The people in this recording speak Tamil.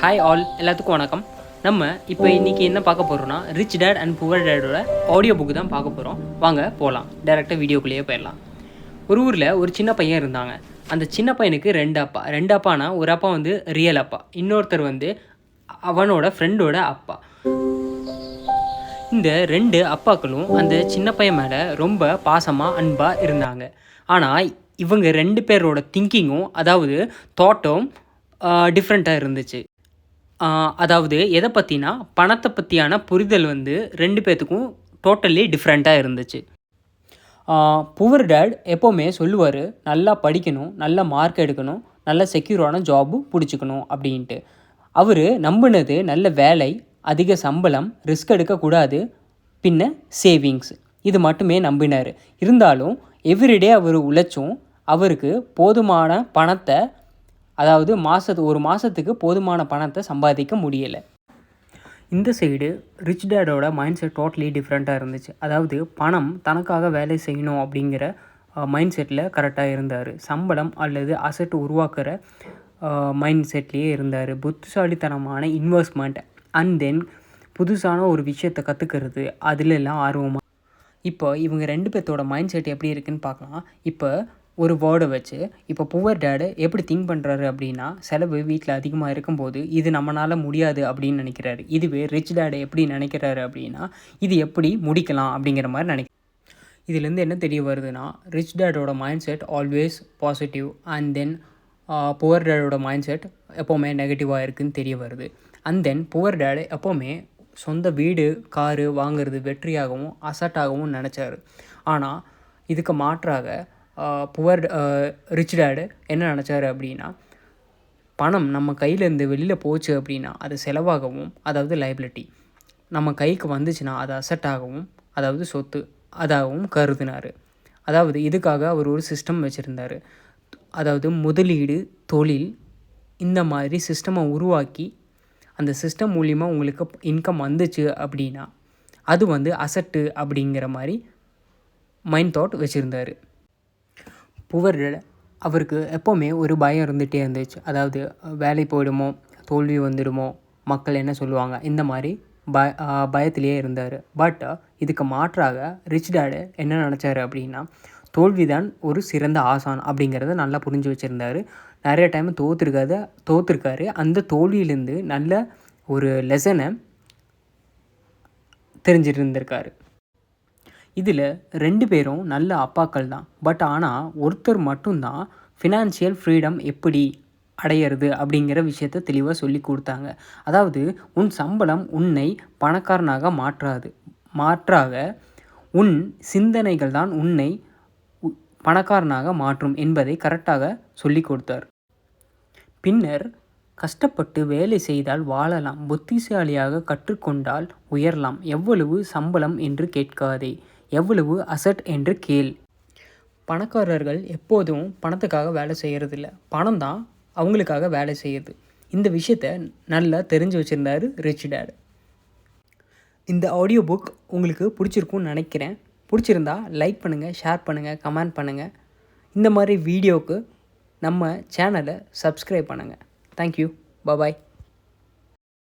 ஹாய் ஆல் எல்லாத்துக்கும் வணக்கம். நம்ம இப்போ இன்றைக்கி என்ன பார்க்க போகிறோம்னா ரிச் டேட் அண்ட் புவர் டேடோட ஆடியோ புக்கு தான் பார்க்க போகிறோம் வாங்க போகலாம் டேரெக்டாக வீடியோக்குள்ளேயே போயிடலாம். ஒரு ஊரில் ஒரு சின்ன பையன் இருந்தாங்க. அந்த சின்ன பையனுக்கு ரெண்டு அப்பா. ரெண்டு அப்பானா ஒரு அப்பா வந்து ரியல் அப்பா. இன்னொருத்தர் வந்து அவனோட ஃப்ரெண்டோட அப்பா. இந்த ரெண்டு அப்பாக்களும் அந்த சின்ன பையன் மேலே ரொம்ப பாசமாக அன்பாக இருந்தாங்க. ஆனால் இவங்க ரெண்டு பேரோட திங்கிங்கும் அதாவது தாட்டும் டிஃப்ரெண்ட்டாக இருந்துச்சு. அதாவது எதை பற்றினா பணத்தை பற்றியான புரிதல் வந்து ரெண்டு பேர்த்துக்கும் டோட்டலி டிஃப்ரெண்ட்டாக இருந்துச்சு. புவர் டேட் எப்போவுமே சொல்லுவார் நல்லா படிக்கணும் நல்ல மார்க் எடுக்கணும் நல்ல செக்யூரான ஜாபு பிடிச்சிக்கணும் அப்படின்ட்டு. அவர் நம்பினது நல்ல வேலை அதிக சம்பளம் ரிஸ்க் எடுக்கக்கூடாது பின்ன சேவிங்ஸ் இது மட்டுமே நம்பினார். இருந்தாலும் எவ்ரிடே அவர் உழைச்சும் அவருக்கு போதுமான பணத்தை அதாவது மாதத்து ஒரு மாதத்துக்கு போதுமான பணத்தை சம்பாதிக்க முடியலை. இந்த சைடு ரிச் டேடோட மைண்ட் செட் டோட்டலி டிஃப்ரெண்ட்டாக இருந்துச்சு. அதாவது பணம் தனக்காக வேலை செய்யணும் அப்படிங்கிற மைண்ட் செட்டில் கரெக்டாக இருந்தார். சம்பளம் அல்லது அசட் உருவாக்குற மைண்ட் செட்லேயே இருந்தார். புத்திசாலித்தனமான இன்வெஸ்ட்மெண்ட் அண்ட் தென் புதுசான ஒரு விஷயத்தை கற்றுக்கிறது அதிலெல்லாம் ஆர்வமாக இப்போ இவங்க ரெண்டு பேர்த்தோட மைண்ட் செட் எப்படி இருக்குன்னு பார்க்கலாம். இப்போ ஒரு வேர்டை வச்சு இப்போ புவர் டேடு எப்படி திங்க் பண்ணுறாரு அப்படின்னா செலவு வீட்டில் அதிகமாக இருக்கும்போது இது நம்மளால் முடியாது அப்படின்னு நினைக்கிறாரு. இதுவே ரிச் டேடு எப்படி நினைக்கிறாரு அப்படின்னா இது எப்படி முடிக்கலாம் அப்படிங்கிற மாதிரி நினைக்க இதுலேருந்து என்ன தெரிய வருதுன்னா rich டேடோட mindset always positive and then poor டேடோட mind set எப்போவுமே நெகட்டிவாக இருக்குதுன்னு தெரிய வருது. அண்ட் தென் புவர் டேடு எப்போவுமே சொந்த வீடு காரு வாங்குறது வெற்றியாகவும் அசட்டாகவும் நினச்சாரு. ஆனால் இதுக்கு மாற்றாக புவர் ரிச் டேடு என்ன நினச்சாரு அப்படின்னா பணம் நம்ம கையிலேருந்து வெளியில் போச்சு அப்படின்னா அது செலவாகவும் அதாவது லைபிலிட்டி நம்ம கைக்கு வந்துச்சுன்னா அது அசட்டாகவும் அதாவது சொத்து அதாகவும் கருதினார். அதாவது இதுக்காக அவர் ஒரு சிஸ்டம் வச்சுருந்தார். அதாவது முதலீடு தொழில் இந்த மாதிரி சிஸ்டமை உருவாக்கி அந்த சிஸ்டம் மூலிமா உங்களுக்கு இன்கம் வந்துச்சு அப்படின்னா அது வந்து அசட்டு அப்படிங்கிற மாதிரி மைண்ட் தாட் வச்சுருந்தாரு. புவர் அவருக்கு எப்போவுமே ஒரு பயம் இருந்துகிட்டே இருந்துச்சு. அதாவது வேலை போயிடுமோ தோல்வி வந்துடுமோ மக்கள் என்ன சொல்லுவாங்க இந்த மாதிரி பய பயத்திலேயே இருந்தார். பட் இதுக்கு மாற்றாக ரிச் டேடு என்ன நினச்சாரு அப்படின்னா தோல்விதான் ஒரு சிறந்த ஆசான் அப்படிங்கிறத நல்லா புரிஞ்சு வச்சுருந்தாரு. நிறைய டைம் தோற்றுருக்காத தோற்றுருக்காரு அந்த தோல்வியிலேருந்து நல்ல ஒரு லெசனை தெரிஞ்சிட்டு இருந்திருக்காரு இதில் ரெண்டு பேரும் நல்ல அப்பாக்கள் தான். பட் ஆனால் ஒருத்தர் மட்டும்தான் ஃபினான்ஷியல் ஃப்ரீடம் எப்படி அடையிறது அப்படிங்கிற விஷயத்த தெளிவாக சொல்லி கொடுத்தாங்க. அதாவது உன் சம்பளம் உன்னை பணக்காரனாக மாற்றாது. மாற்றாக உன் சிந்தனைகள் தான் உன்னை பணக்காரனாக மாற்றும் என்பதை கரெக்டாக சொல்லி கொடுத்தார். பின்னர் கஷ்டப்பட்டு வேலை செய்தால் வாழலாம். புத்திசாலியாக கற்றுக்கொண்டால் உயரலாம். எவ்வளவு சம்பளம் என்று கேட்காதே. எவ்வளவு அசட் என்று கேள். பணக்காரர்கள் எப்போதும் பணத்துக்காக வேலை செய்கிறதில்ல பணம் தான் அவங்களுக்காக வேலை செய்யுது. இந்த விஷயத்த நல்லா தெரிஞ்சு வச்சுருந்தாரு ரிச் டேட் இந்த ஆடியோ புக் உங்களுக்கு பிடிச்சிருக்கும்னு நினைக்கிறேன். பிடிச்சிருந்தா லைக் பண்ணுங்கள் ஷேர் பண்ணுங்கள் கமெண்ட் பண்ணுங்கள் இந்த மாதிரி வீடியோவுக்கு நம்ம சேனலை சப்ஸ்கிரைப் பண்ணுங்கள் தேங்க்யூ பாய்